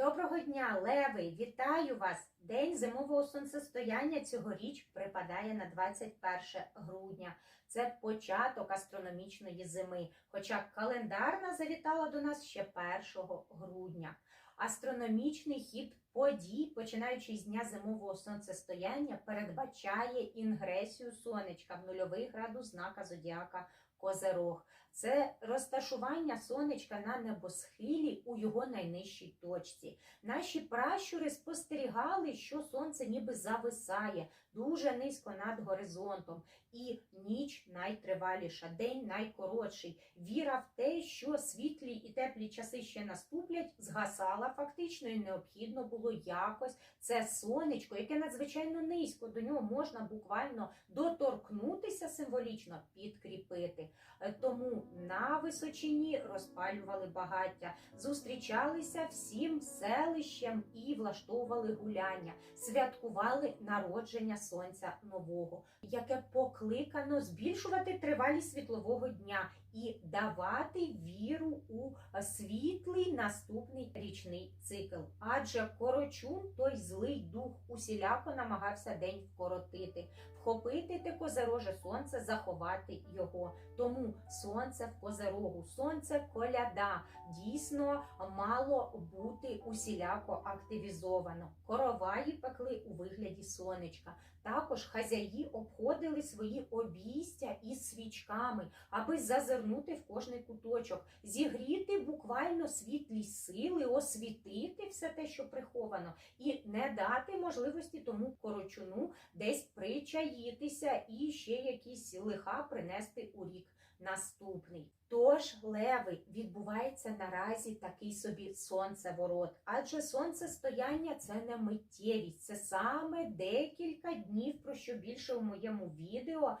Доброго дня, Леви! Вітаю вас! День зимового сонцестояння цьогоріч припадає на 21 грудня. Це початок астрономічної зими, хоча календарна завітала до нас ще 1 грудня. Астрономічний хід подій, починаючи з дня зимового сонцестояння, передбачає інгресію сонечка в нульовий градус знака зодіака Козерог. Це розташування сонечка на небосхилі у його найнижчій точці. Наші пращури спостерігали, що сонце ніби зависає дуже низько над горизонтом, і ніч найтриваліша, день найкоротший. Віра в те, що світлі і теплі часи ще наступлять, згасала фактично, і необхідно було якось це сонечко, яке надзвичайно низько, до нього можна буквально доторкнутися символічно, підкріпити. Е, Тому на височині розпалювали багаття, зустрічалися всім селищем і влаштовували гуляння, святкували народження сонця нового, яке покликано збільшувати тривалість світлового дня і давати віру у світлий наступний річний цикл. Адже корочун, той злий дух, усіляко намагався день вкоротити, вхопити те козероже сонце, заховати його. Тому сонце в козерогу, сонце коляда дійсно мало бути усіляко активізовано. Короваї пекли у вигляді сонечка. Також хазяї обходили свої обійстя із свічками, аби зазирнути в кожний куточок, зігріти буквально світлі сили, освітити все те, що приховано, і не дати можливості тому корочуну десь причаїтися і ще якісь лиха принести у рік наступний. Тож, леви, відбувається наразі такий собі сонцеворот, адже сонцестояння це не миттєвість, це саме декілька днів, про що більше у моєму відео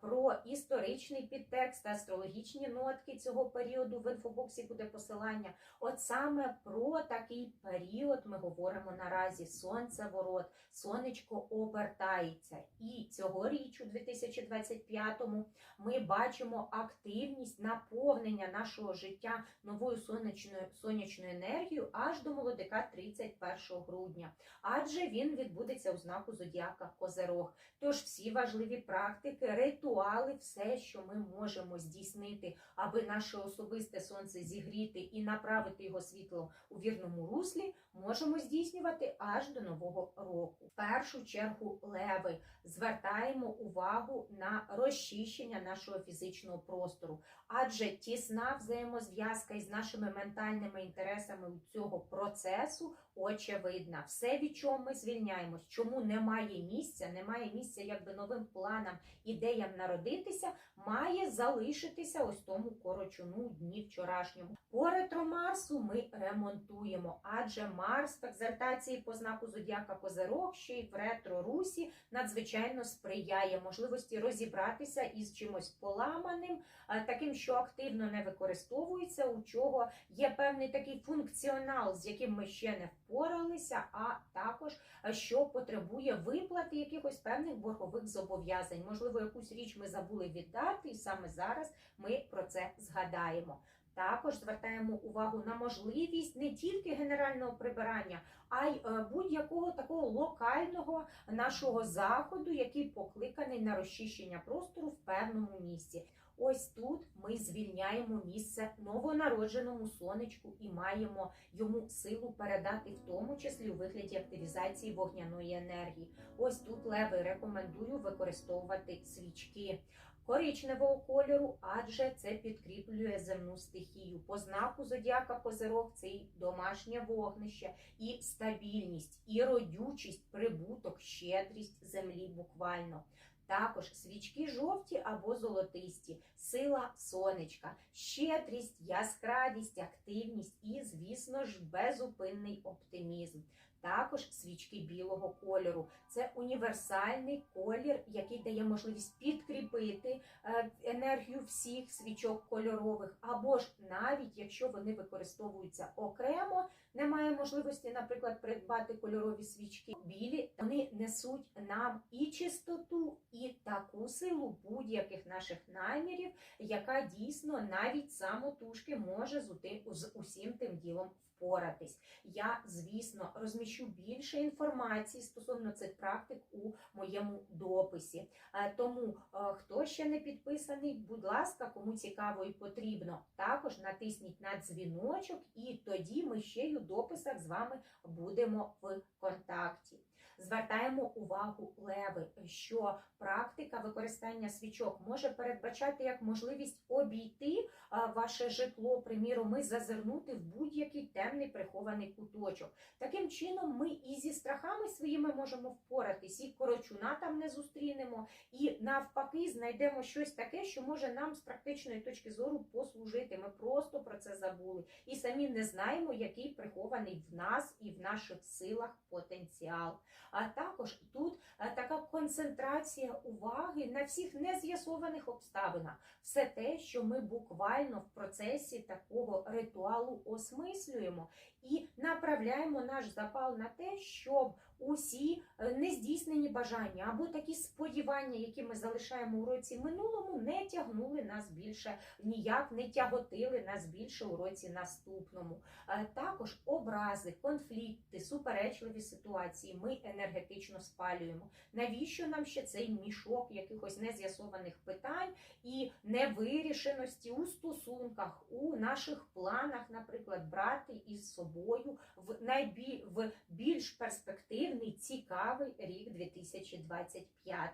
про історичний підтекст, астрологічні нотки цього періоду в інфобоксі буде посилання. От саме про такий період ми говоримо наразі. Сонцеворот, сонечко обертається. І цьогоріч, у 2025-му, ми бачимо активність наповнення нашого життя новою сонячною сонячною енергією аж до молодика 31 грудня, адже він відбудеться у знаку зодіака Козерог. Тож всі важливі практики, ритуали, все, що ми можемо здійснити, аби наше особисте сонце зігріти і направити його світло у вірному руслі, можемо здійснювати аж до нового року. В першу чергу леви звертаємо увагу на розчищення нашого фізичного простору, адже тісна взаємозв'язка із нашими ментальними інтересами у цього процесу очевидна. Все, від чого ми звільняємось, чому немає місця, немає місця якби новим планам, ідеям народитися, має залишитися ось тому корочуну дні вчорашньому. По ретро-Марсу ми ремонтуємо, адже Марс в екзальтації по знаку зодіака Козерог, ще й в ретро-русі надзвичайно сприяє можливості розібратися із чимось поламаним, е, таким, що активно не використовується, у чого є певний такий функціонал, з яким ми ще не впоралися, а також е, що потребує виплати якихось певних боргових зобов'язань. Можливо, якусь річ ми забули віддати, і саме зараз ми про це згадаємо. Також звертаємо увагу на можливість не тільки генерального прибирання, а й е, будь-якого такого локального нашого заходу, який покликаний на розчищення простору в певному місці. Ось тут ми звільняємо місце новонародженому сонечку і маємо йому силу передати, в тому числі у вигляді активізації вогняної енергії. Ось тут леви рекомендую використовувати свічки коричневого кольору, адже це підкріплює земну стихію. По знаку зодіака Козирог це і домашнє вогнище, і стабільність, і родючість, прибуток, щедрість землі буквально. Також свічки жовті або золотисті, сила сонечка, щедрість, яскравість, активність і, звісно ж, безупинний оптимізм. Також свічки білого кольору. Це універсальний колір, який дає можливість підкріпити е, енергію всіх свічок кольорових, або ж навіть якщо вони використовуються окремо, немає можливості, наприклад, придбати кольорові свічки білі, вони несуть нам і чистоту, і таку силу будь-яких наших намірів, яка дійсно навіть самотужки може з усім тим ділом впоратись. Я, звісно, розміщу більше інформації стосовно цих практик у моєму дописі. Е, Тому, е, хто ще не підписаний, будь ласка, кому цікаво і потрібно, також натисніть на дзвіночок, і тоді ми ще й у дописах з вами будемо в контакті. Звертаємо увагу леви, що практика використання свічок може передбачати як можливість обійти ваше житло, приміром, і зазирнути в будь-який темний прихований куточок. Таким чином, ми і зі страхами своїми можемо впоратись, і корочуна там не зустрінемо, і навпаки знайдемо щось таке, що може нам з практичної точки зору послужити. Ми просто про це забули і самі не знаємо, який прихований в нас і в наших силах потенціал. А також тут е, така концентрація уваги на всіх нез'ясованих обставинах, все те, що ми буквально в процесі такого ритуалу осмислюємо і направляємо наш запал на те, щоб усі е, нездійснені бажання або такі сподівання, які ми залишаємо у році минулому, не тягнули нас більше, ніяк не тяготили нас більше у році наступному. Е, Також образи, конфлікти, суперечливі ситуації ми енергетично спалюємо. Навіщо нам ще цей мішок якихось нез'ясованих питань і невирішеності у стосунках, у наших планах, наприклад, брати із собою в найбі... в більш перспективний, цікавий рік 2025.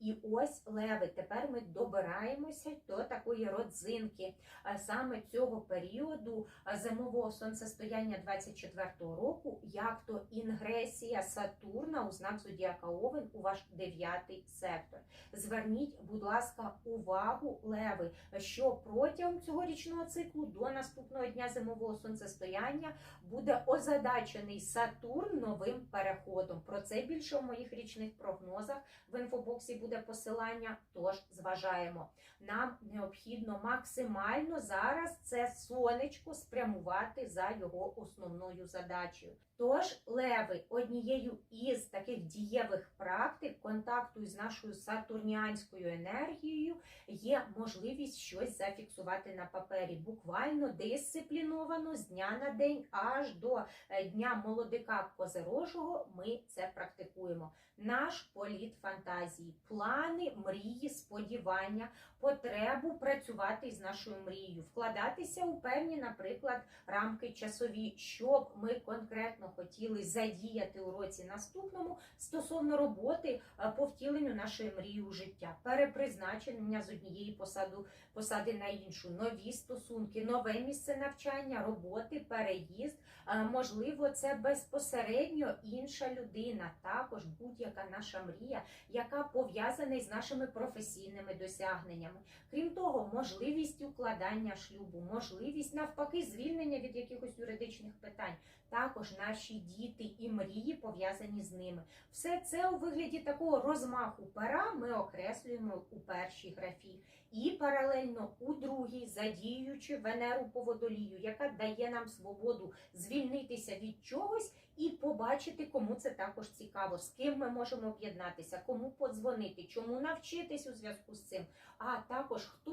І ось леви, тепер ми добираємося до такої родзинки саме цього періоду зимового сонцестояння 24-го року, як то інгресія Сатурна у знак Зодіака Овен у ваш дев'ятий сектор. Зверніть, будь ласка, увагу, леви, що протягом цього річного циклу до наступного дня зимового сонцестояння буде озадачений Сатурн новим переходом. Про це більше в моїх річних прогнозах в інфобоксі буде посилання. Тож зважаємо. Нам необхідно максимально зараз це сонечко спрямувати за його основною задачею. Тож, леви, однією із таких дієвих практик контакту із нашою сатурніанською енергією є можливість щось зафіксувати на папері, буквально дисципліновано з дня на день, аж до е, дня молодика козерожого. Ми це практикуємо. Наш політ фантазії, плани, мрії, сподівання, потребу працювати з нашою мрією, вкладатися у певні, наприклад, рамки часові, щоб ми конкретно хотіли задіяти у році наступному стосовно роботи е, по втіленню нашої мрії у життя, перепризначення з однієї посаду посади на іншу, нові стосунки, нове місце навчання, роботи, переїзд. Е, Можливо, це безпосередньо інша людина, також будь-яка наша мрія, яка пов'язана із нашими професійними досягненнями. Крім того, можливість укладання шлюбу, можливість навпаки звільнення від якихось юридичних питань. Також наші діти і мрії пов'язані з ними. Все це у вигляді такого розмаху пера ми окреслюємо у першій графі. І паралельно у другій, задіюючи Венеру по водолію, яка дає нам свободу звільнитися від чогось і побачити, кому це також цікаво, з ким ми можемо об'єднатися, кому подзвонити, чому навчитись у зв'язку з цим. А також хто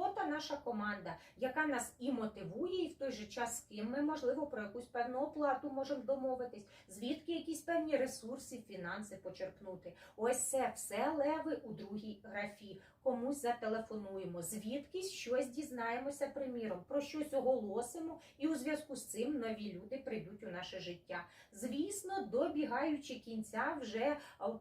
наша команда, яка нас і мотивує, і в той же час з ким ми, можливо, про якусь певну оплату можемо домовитись, звідки якісь певні ресурси, фінанси почерпнути. Ось це все леви у другій графі. Комусь зателефонуємо, звідкись щось дізнаємося, приміром, про щось оголосимо, і у зв'язку з цим нові люди прийдуть у наше життя. Звісно, добігаючи кінця, вже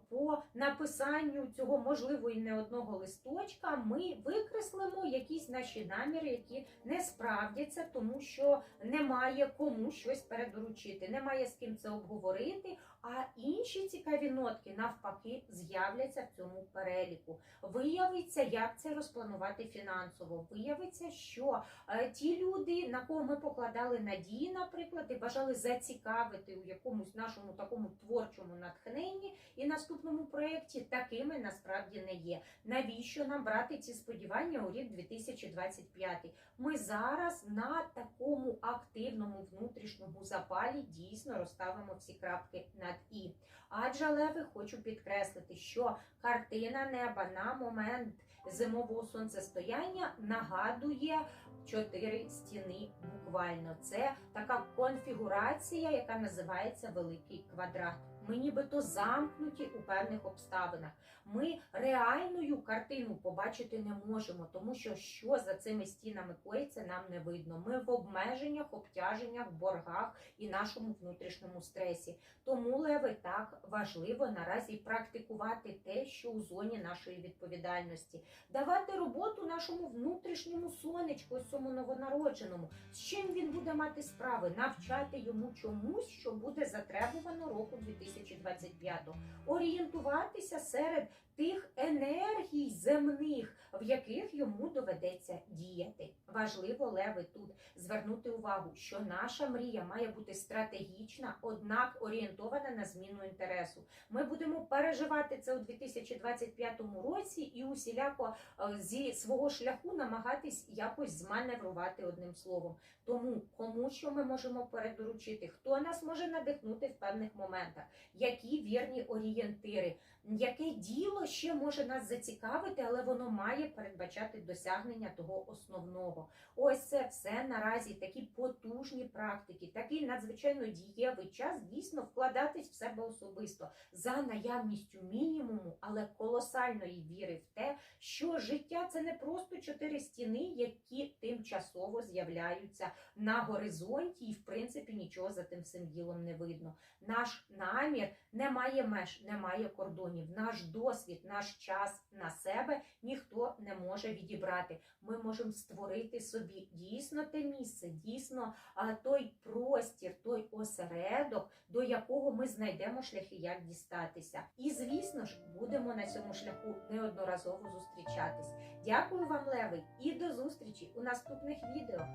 по написанню цього можливо і не одного листочка, ми викреслимо якісь наші наміри, які не справдяться, тому що немає кому щось передоручити, немає з ким це обговорити. А інші цікаві нотки навпаки з'являться в цьому переліку. Виявиться, як це розпланувати фінансово. Виявиться, що е, ті люди, на кого ми покладали надії, наприклад, і бажали зацікавити у якомусь нашому такому творчому натхненні і наступному проєкті такими насправді не є. Навіщо нам брати ці сподівання у рік 2025? Ми зараз на такому активному внутрішньому запалі дійсно розставимо всі крапки над і. Адже леви хочу підкреслити, що картина неба на момент зимового сонцестояння нагадує чотири стіни буквально. Це така конфігурація, яка називається великий квадрат. Ми нібито замкнуті у певних обставинах. Ми реальною картину побачити не можемо, тому що що за цими стінами коїться, нам не видно. Ми в обмеженнях, обтяженнях, боргах і нашому внутрішньому стресі. Тому леви так важливо наразі практикувати те, що у зоні нашої відповідальності, давати роботу нашому внутрішньому сонечку, цьому новонародженому. З чим він буде мати справи, навчати йому чомусь, що буде затребувано року 2025. Орієнтуватися серед тих енергій земних, в яких йому доведеться діяти. Важливо леви тут звернути увагу, що наша мрія має бути стратегічна, однак орієнтована на зміну інтересу. Ми будемо переживати це у 2025 році і усіляко е, зі свого шляху намагатись якось зманеврувати одним словом. Тому кому що ми можемо передоручити, хто нас може надихнути в певних моментах, які вірні орієнтири, яке діло ще може нас зацікавити, але воно має передбачати досягнення того основного. Ось це все наразі такі потужні практики, такий надзвичайно дієвий час дійсно вкладатись в себе особисто за наявністю мінімуму, але колосальної віри в те, що життя це не просто чотири стіни, які тимчасово з'являються на горизонті, і в принципі нічого за тим всім ділом не видно. Наш намір не має меж, не має кордонів. Наш досвід, наш час на себе ніхто не може відібрати. Ми можемо створити собі дійсно те місце, дійсно той простір, той осередок, до якого ми знайдемо шляхи, як дістатися. І звісно ж, будемо на цьому шляху неодноразово зустрічатись. Дякую вам, Леви, і до зустрічі у наступних відео.